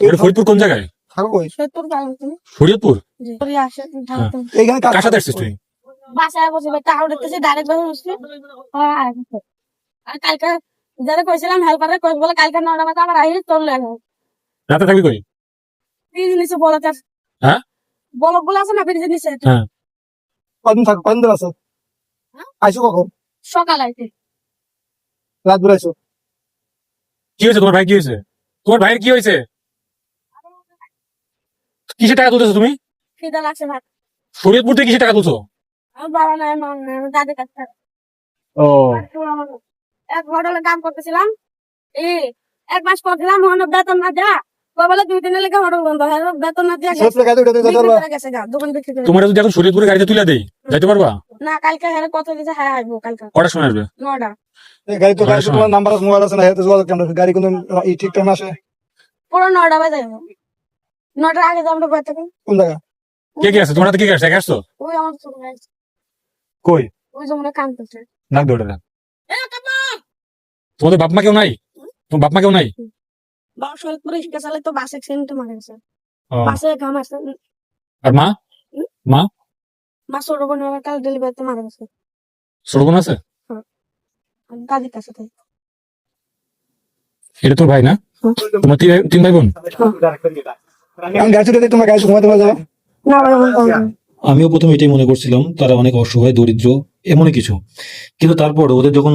এটা ফরিদপুর কোন জায়গায়? থাকো কই সত্তর কারণ তুমি শরীয়তপুর জি করে আসে ঢাকা এইখানে কার সাথে আসছিস তুই? বাসায় বসে টাকা দেখতেছি ডাইরেক্ট বসে বসে। আর কালকে যারা কইছিলাম হেল্পারে কই বলে কালকে নটা মাথা আমার আহি চললে রাতে থাকবি কই? ফ্রিজ নিচে বলক হ্যাঁ? বলক বলে আছে না নিচে হ্যাঁ। কদিন থাকো কদিন ধরে আছো? হ্যাঁ? আইসো কখন? সকাল আইতে রাত কি হয়েছে তোমার ভাই? কি হয়েছে? তোমার ভাইয়ের কি হয়েছে? কিসে টাকা তুলতেছো তুমি? খিদা লাগছে ভাত শরীয়তপুর থেকে কিসে টাকা তুলছো? আমার বাবা নাই মা নাই আমার দাদি কাছে ও। এক হোটেলে কাম করতেছিলাম। এই এক মাস পর দিলাম বেতন না দুই দিনের লেগে হোটেল বন্ধ হয়। বেতন না দিয়া দোকান বিক্রি করে। তোমার যদি এখন শরীয়তপুরে গাড়িতে তুলে দেই যাইতে পারবা? না কালকে হ্যাঁ কত দিতে হ্যাঁ আসব কালকে। কটার সময় আসবে? নটা গাড়ি তো গাড়ি তোমার নাম্বার আছে মোবাইল আছে না হেতে যোগাযোগ কেন গাড়ি কোন এই ঠিক টাইম আসে? পুরো নটা বাজে নটার আগে তো আমরা কোন জায়গা? কে কে আছে তোমার হাতে কে কে আসছে? একা আসছো? ওই আমার ছোট ভাই আছে। কই? ওই যে মনে কাম করছে নাক দৌড়ে না তোমাদের বাপ মা কেউ নাই? তোমার বাপ মা কেউ নাই? বাবা শরীরপুরে শিখে চালে তো বাস অ্যাক্সিডেন্টে মারা গেছে। বাসে ঘাম আসছে আর মা? মা? ছোট বোন কাল ডেলিভারিতে মারা গেছে। ছোট বোন আছে? দাদির কাছে থাকি এটা তোর ভাই না? তোমার তিন ভাই- বোন? তোমার ঘুমাতে না নেই। আমিও প্রথমে এটাই মনে করছিলাম তারা অনেক অসহায় দরিদ্র এমনই কিছু। কিন্তু তারপর ওদের যখন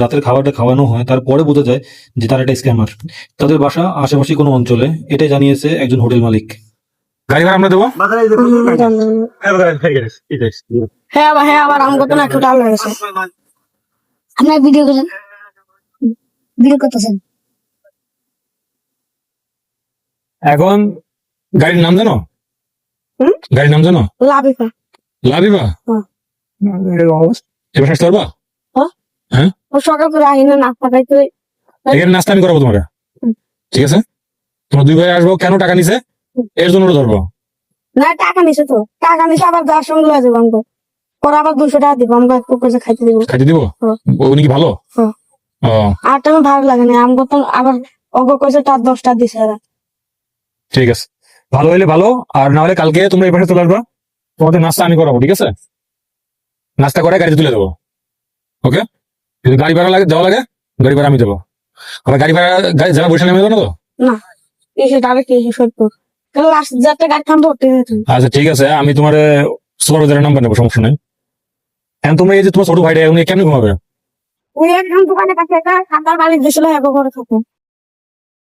রাতের খাবারটা খাওয়ানো হয় তারপরে বোঝা যায় যে তারা একটা স্ক্যামার তাদের বাসা আশেপাশে কোনো অঞ্চলে এটাই জানিয়েছে একজন হোটেল মালিক। গাড়ি ভাড়া আমরা দেবো? হ্যাঁ আবার হ্যাঁ আবার আমগো তো না একটু ডাল গেছে। আপনার ভিডিও করেন। ভিডিও করতেছেন। এখন গাড়ির নাম জানো? গাড়ির নাম জানো? লাভিবা। এবার আসতে পারবা ও সকাল করে আহিনা না পাঠাইতে এখানে নাস্তা আমি করাবো তোমাকে। ঠিক আছে? তোমার দুই ভাই আসব কেন টাকা নিছে? এর জন্য ধরবো। না টাকা নিছে তো। টাকা নিছে আবার যার সঙ্গে লয়ে যাব পরে আবার দুশো টাকা দিব আমগো একটু করে খাইতে দিব। খাইতে দিব? উনি কি ভালো? আর টাকা ভালো লাগে না আমগো তো আবার অগো কইছে তার দশটা দিছে ঠিক আছে। ভালো হইলে ভালো আর না হলে কালকে তোমরা এই পাশে চলে আসবা। তোমাদের নাস্তা আমি করাবো ঠিক আছে? নাস্তা করে গাড়িতে তুলে দেবো। ওকে? যদি গাড়ি ভাড়া লাগে দেওয়া লাগে গাড়ি ভাড়া আমি দেবো। আবার গাড়ি ভাড়া গাড়ি যারা বসে নেমে না তো? হতো আচ্ছা ঠিক আছে আমি তোমার সুপারভাইজারের নাম্বার নেব সমস্যা নেই। এখন তোমরা এই যে তোমার ছোট ভাইটা উনি কেন ঘুমাবে? ওই একদম দোকানে কাছে একটা খাতার বাড়ি দিছিল এক করে থাকে।